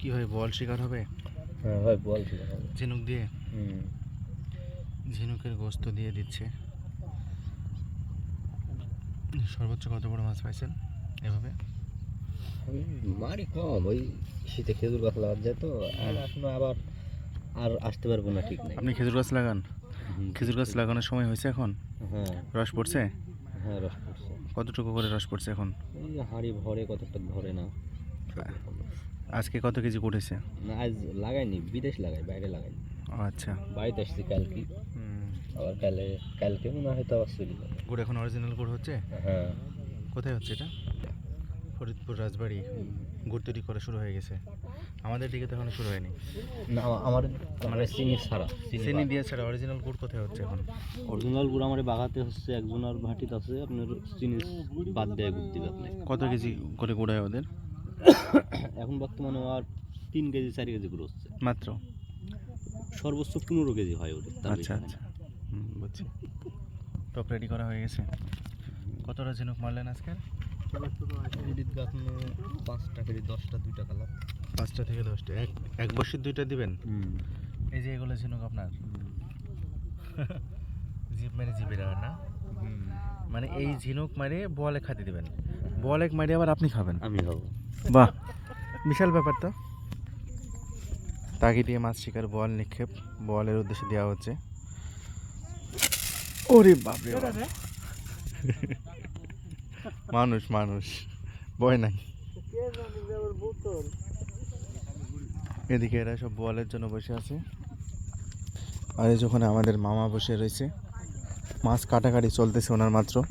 কি হয় বল শিকার হবে? হ্যাঁ ভাই বল ঝিনুক দিয়ে? হুম। ঝিনুকের গোস্ত দিয়ে দিচ্ছে। সর্বোচ্চ কত বড় মাছ পাইছেন এভাবে? মারি কম ওই শীতে খেজুর গাছ লাগার যায় তো আর এখনও আবার আর আসতে পারব না ঠিক নেই আপনি খেজুর গাছ লাগান? খেজুর গাছ লাগানোর সময় হয়েছে এখন? হ্যাঁ। রস পড়ছে? হ্যাঁ রস পড়ছে। কতটুকু করে রস পড়ছে এখন? হাঁড়ি ভরে কতটা ধরে না। আজকে কত কেজি উঠেছে না আজ লাগাইনি বিদেশ লাগাই বাইরে লাগাই আচ্ছা। বাড়িতে আসছি কালকে। আবার কালে কালকে মনে হয় হয়তো আবার চলে যাবে। গুড় এখন অরিজিনাল গুড় হচ্ছে? হ্যাঁ। কোথায় হচ্ছে এটা? ফরিদপুর রাজবাড়ি। গুড় তৈরি করা শুরু হয়ে গেছে। আমাদের দিকে তো এখনও শুরু হয়নি। না আমা- আমার মানে চিনি ছাড়া চিনি দিয়ে ছাড়া অরিজিনাল গুড় কোথায় হচ্ছে এখন? অরিজিনাল গুড় আমার বাগাতে হচ্ছে একজনের ভাটিতে আছে আপনার চিনি বাদ দেয় গুড় দিবে আপনি। কত কেজি করে গুড় হয় ওদের? এখন বর্তমানে আর তিন কেজি চারি কেজি গুঁড়ো হচ্ছে। মাত্র? সর্বোচ্চ পনেরো কেজি হয় তার আচ্ছা আচ্ছা। বুঝছি। টপ রেডি করা হয়ে গেছে। কতটা ঝিনুক মারলেন আজকে। এডিট পাঁচটা কেজি দশটা দুইটা কালার পাঁচটা থেকে দশটা। এক এক বছর দুইটা দিবেন? এই যে এগুলো ঝিনুক আপনার। জিপ মেরে জিপে রাখার না? মানে এই ঝিনুক মারে বলে খাতে দিবেন। বলে মারে আবার আপনি খাবেন। আমি হব বাহ। বিশাল ব্যাপার তো। তাকে দিয়ে মাছ শিকার বল নিক্ষেপ। বলের উদ্দেশ্যে দেওয়া হচ্ছে। ওরে বাপরে বাপ। মানুষ মানুষ। ভয় নাই। এদিকে এরা সব বলের জন্য বসে আছে। আর এই যখন আমাদের মামা বসে রয়েছে। মাছ কাটাকাটি চলতেছে ওনার মাত্র।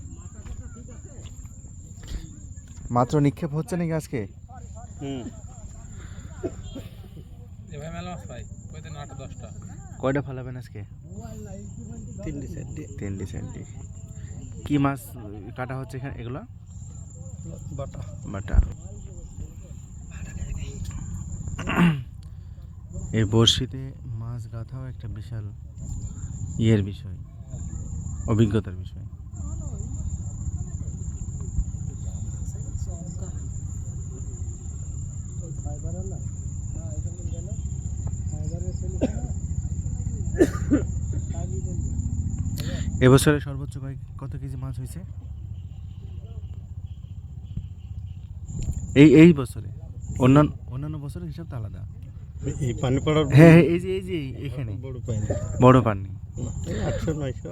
মাত্র নিক্ষেপ হচ্ছে নাকি আজকে? কয়টা ফালাবেন আজকে? তিনটে চারটে তিনটি চারটি কি মাছ কাটা হচ্ছে এখানে এগুলো? বাটা। বাটা। এই বড়শিতে মাছ গাঁথাও একটা বিশাল ইয়ের বিষয় অভিজ্ঞতার বিষয়। এবছরে সর্বোচ্চ কত কেজি মাছ হয়েছে? এই এই বছরে। অন্যান্য অন্যান্য বছরের হিসাব তো আলাদা। এই পানি পড়ার হ্যাঁ হ্যাঁ, এই যে এই যে এখানে। বড় পাইনি বড় পাননি আটশো নয়শো।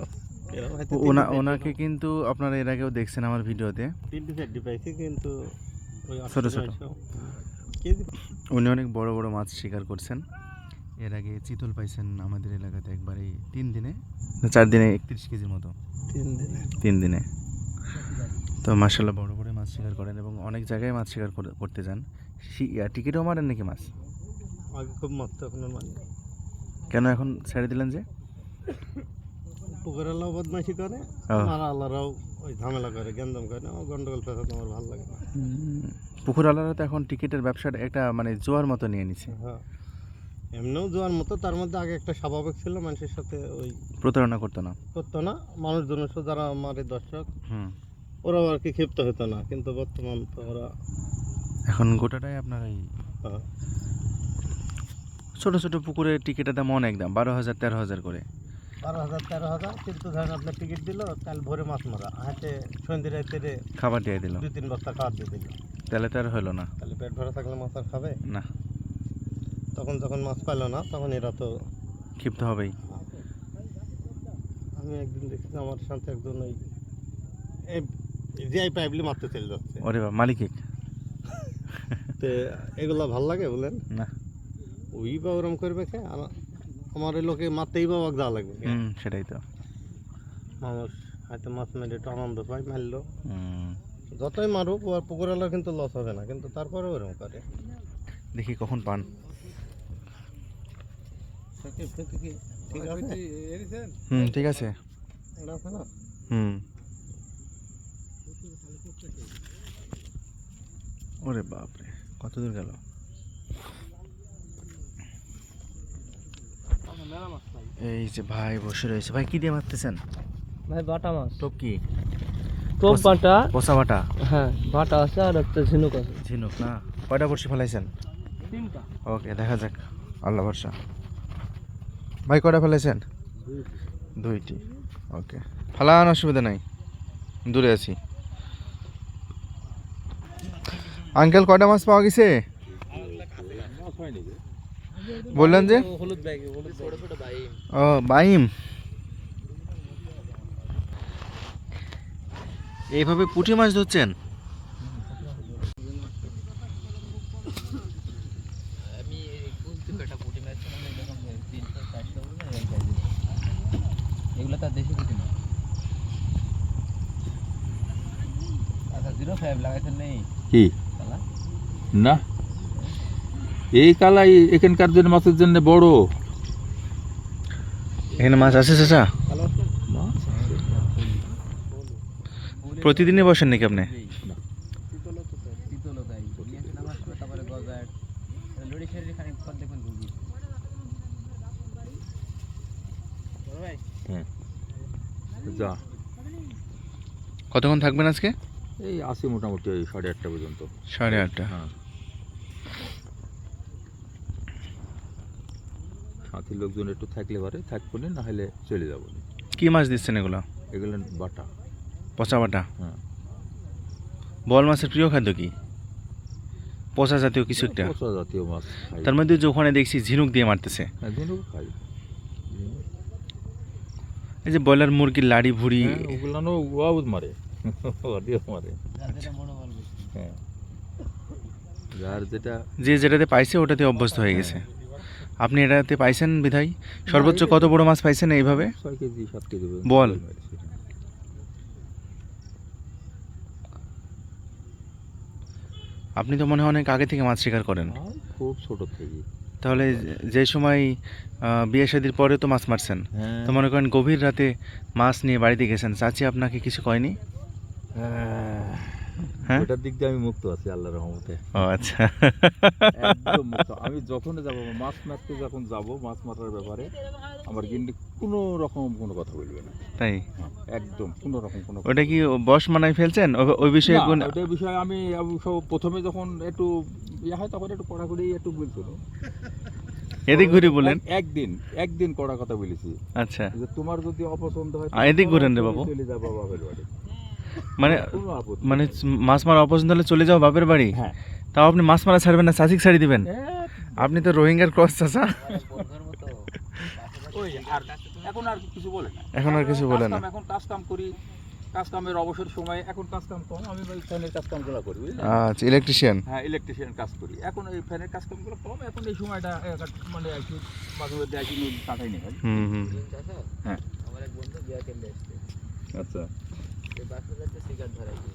ওনা ওনাকে কিন্তু আপনারা এর আগেও দেখছেন আমার ভিডিওতে। তিনটে চারটে পাইছি কিন্তু ওই ছোট ছোট। উনি অনেক বড় বড় মাছ শিকার করছেন। এর আগে চিতল পাইছেন আমাদের এলাকাতে একবারে তিন দিনে। চার দিনে। একত্রিশ কেজির মতো। তিন দিনে। তিন দিনে। তো মার্শাল্লাহ বড় বড় মাছ শিকার করেন এবং অনেক জায়গায় মাছ শিকার করতে যান। শি- টিকিটও মারেন নাকি মাছ? আগে খুব মারতো এখন মানে কেন এখন ছেড়ে দিলেন যে? পুকুর আল্লাহ বদমাইশি করে আর আল্লাহরাও ওই ঝামেলা করে গেন্দাম করে আমার গন্ডগোল ফেসাদ আমার ভালো লাগে না। পুকুর আলাদা তো এখন টিকিটের ব্যবসাটা একটা মানে জোয়ার মতো নিয়ে নিছে। হ্যাঁ এমনিও যাওয়ার মতো তার মধ্যে আগে একটা স্বাভাবিক ছিল মানুষের সাথে ওই প্রতারণা করতো না। করতো না মানুষজন যারা আমার এই দর্শক হুম। ওরাও আর কি ক্ষিপ্ত হতো না কিন্তু বর্তমান তো ওরা এখন গোটাটাই আপনার এই হ্যাঁ, ছোট ছোট পুকুরের টিকিটের দাম অনেক দাম বারো হাজার তেরো হাজার করে। বারো হাজার তেরো হাজার। কিন্তু ধরেন আপনার টিকিট দিল কাল ভোরে মাছ মারা। হাতে সন্ধ্যে রাতে খাবার দিয়ে দিল। দুই তিন বস্তা খাবার দিয়ে দিল। তাহলে তো আর হলো না। তাহলে পেট ভরা থাকলে মাছ আর খাবে? না। তখন যখন মাছ পাইলো না তখন এরা তো ক্ষিপ্ত হবেই। আমি একদিন দেখছি আমার সাথে একজন ওই এই জিআই পাইপলি মারতে চলে যাচ্ছে। ওরে বা মালিক তো এগুলা ভালো লাগে বলেন? না। ওই বা ওরম করবে খেয়ে আমার এই লোকে মারতেই বা ওকে যাওয়া লাগবে। হুম সেটাই তো। মানুষ হয়তো মাছ মেরে একটু আনন্দ পায় মারলো। হুম। যতই মারুক ওর পুকুরওয়ালার কিন্তু লস হবে না কিন্তু তারপরে ওরকম করে। দেখি কখন পান। ঠিক আছে? হুম ঠিক আছে। এটা আছে না? হুম। ওরে বাপরে কত দূর গেল? এই যে ভাই বসে রয়েছে। ভাই কি দিয়ে মারতেছেন? ভাই বাটা মাছ। টোপ কি? টোপ বাটা। পোষা বাটা? হ্যাঁ বাটা আছে আর একটা ঝিনুক আছে। ঝিনুক না? কয়টা বড়শি ফেলাইছেন? তিনটা। ওকে দেখা যাক। আল্লাহ ভরসা। ভাই কটা ফেলেছেন দুইটি। ওকে। ফালান অসুবিধা নাই। দূরে আছি। আঙ্কেল কয়টা মাছ পাওয়া গেছে? বললেন যে? হলুদ ব্যাগ হলুদ ছোট ছোট ভাই ও বাইম। এইভাবে পুঁটি মাছ ধরছেন? আমি বুঝতে পেটা মাছ তিনশো চারশো এগুলো তার দেশি পুটি মাছ। আচ্ছা জিরো ফাইভ লাগাইছেন নেই? কি? না। এই কালাই এখানকার জন্য মাছের জন্য বড়। এখানে মাছ আছে চাচা? প্রতিদিনই বসেন নাকি আপনি? যা। কতক্ষণ থাকবেন আজকে? এই আসি মোটামুটি সাড়ে আটটা পর্যন্ত। সাড়ে আটটা। হ্যাঁ। সাথীর লোকজন একটু থাকলে পারে থাকব না না হলে চলে যাব। কি মাছ দিচ্ছেন এগুলো? এগুলো বাটা। পচা বাটা? হ্যাঁ। বল মাছের প্রিয় খাদ্য কি? পচা জাতীয় কিছু একটা। পচা জাতীয় মাছ তার মধ্যে যে ওখানে দেখছি ঝিনুক দিয়ে মারতেছে। হ্যাঁ ঝিনুক খাই। এই যে ব্রয়লার মুরগির লাড়ি ভুড়ি। হ্যাঁ, ওগুলানো ওয়াউদ মারে। মারে। হ্যাঁ। যার যেটা যে যেটাতে পাইছে ওটাতে অভ্যস্ত হয়ে গেছে। আপনি এটাতে পাইছেন বিধাই সর্বোচ্চ কত বড় মাছ পাইছেন এইভাবে? বল। আপনি তো মনে হয় অনেক আগে থেকে মাছ শিকার করেন। খুব ছোট থেকে। তাহলে যে- সময় বিয়ে শাদির পরে তো মাছ মারছেন হ্যাঁ। তো মনে করেন গভীর রাতে মাছ নিয়ে বাড়িতে গেছেন। চাচি আপনাকে কিছু কয়নি? হ্যাঁ? ওটার দিক দিয়ে আমি মুক্ত আছি আল্লাহর রহমতে। ও আচ্ছা। একদম মুক্ত। আমি যখন যাব মাছ মারতে যখন যাব মাছ মারার ব্যাপারে আমার কিন্তু কোনো রকম কোনো কথা বলবে না। তাই? হ্যাঁ, একদম কোনো রকম কোনো ওটা কি বস মানাই ফেলছেন? ওই বিষয়ে কোন ওটা বিষয়ে আমি প্রথমে যখন একটু ইয়ে হয় তখন একটু কড়াকড়ি একটু বলছিল এদিক ঘুরে বলেন। একদিন একদিন কড়া কথা বলেছি। আচ্ছা। যে তোমার যদি অপছন্দ হয় এদিক ঘুরেন রে বাবু। চলে বাড়ি মানে মানে মাছ মারা অপছন্দ হলে চলে যাও বাপের বাড়ি? হ্যাঁ। তাও আপনি মাছ মারা ছাড়বেন না চাচিক ছাড়ি দিবেন। আপনি তো রোহিঙ্গার ক্রস আর এখন আর কিছু বলে না। এখন আর কিছু বলে না। এখন কাজ কাম করি। কাজ কামের অবসর সময় এখন কাজ কাম কম আমি ওই ফ্যানের কাজ কামগুলো করি আচ্ছা ইলেকট্রিশিয়ান হ্যাঁ ইলেকট্রিশিয়ান কাজ করি। এখন এই ফ্যানের কাজ কামগুলো কম এখন এই সময়টা মানে আর কি মাঝে মধ্যে কি কাটাই নেই হুম হুম। হ্যাঁ। আমার এক বন্ধু বিয়া কেন্দ্রে আচ্ছা। সে বাসা যাচ্ছে সিগারেট ধরাইছে